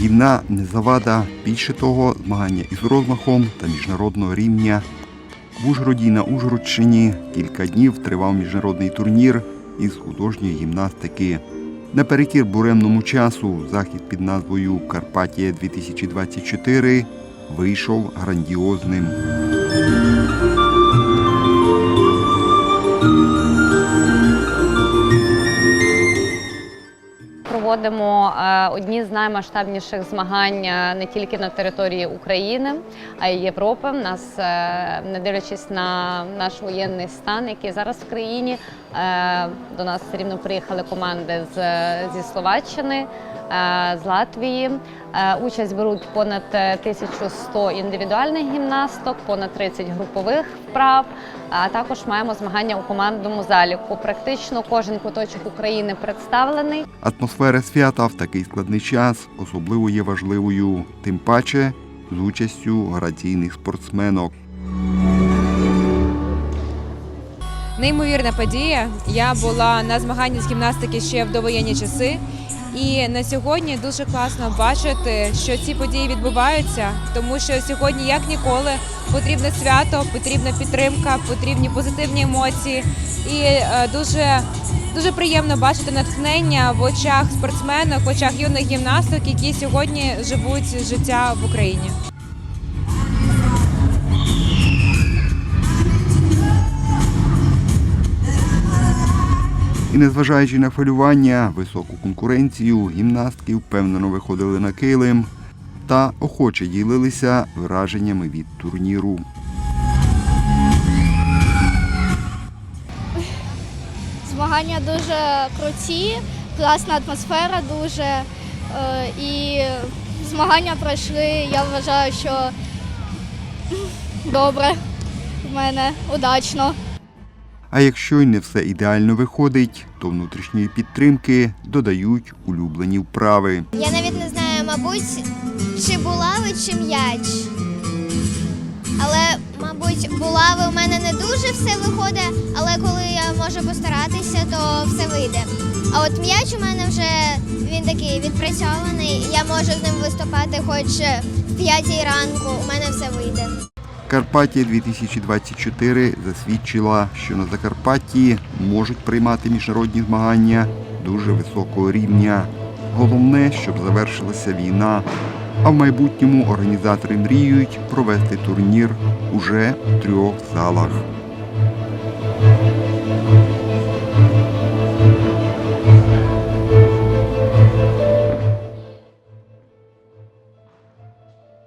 Війна не завада. Більше того, змагання із розмахом та міжнародного рівня. В Ужгороді на Ужгородщині кілька днів тривав міжнародний турнір із художньої гімнастики. Наперекір буремному часу захід під назвою Карпатія 2024 вийшов грандіозним. Проводимо е, одні з наймасштабніших змагань е, не тільки на території України, а й Європи. Нас, е, не дивлячись на наш воєнний стан, який зараз в країні, до нас все рівно приїхали команди з, зі Словаччини, з Латвії. Участь беруть понад е, 1100 індивідуальних гімнасток, понад 30 групових вправ. А також маємо змагання у командному заліку. Практично кожен куточок України представлений. Атмосфера свята в такий складний час особливо є важливою, тим паче з участю граційних спортсменок. Неймовірна подія. Я була на змаганні з гімнастики ще в довоєнні часи. І на сьогодні дуже класно бачити, що ці події відбуваються, тому що сьогодні, як ніколи, потрібне свято, потрібна підтримка, потрібні позитивні емоції. І е, дуже, дуже приємно бачити натхнення в очах спортсменок, в очах юних гімнасток, які сьогодні живуть життя в Україні. І незважаючи на хвилювання, високу конкуренцію, гімнастки впевнено виходили на килим та охоче ділилися враженнями від турніру. Змагання дуже круті, класна атмосфера дуже. е, І змагання пройшли, я вважаю, що добре в мене, удачно. А якщо й не все ідеально виходить, то внутрішньої підтримки додають улюблені вправи. Я навіть не знаю, мабуть, чи булави, чи м'яч. Але, мабуть, булави у мене не дуже все виходить, але коли я можу постаратися, то все вийде. А от м'яч у мене вже він такий відпрацьований. Я можу з ним виступати хоч в п'ятій ранку, у мене все вийде. Карпатія 2024 засвідчила, що на Закарпатті можуть приймати міжнародні змагання дуже високого рівня. Головне, щоб завершилася війна. А в майбутньому організатори мріють провести турнір уже в трьох залах.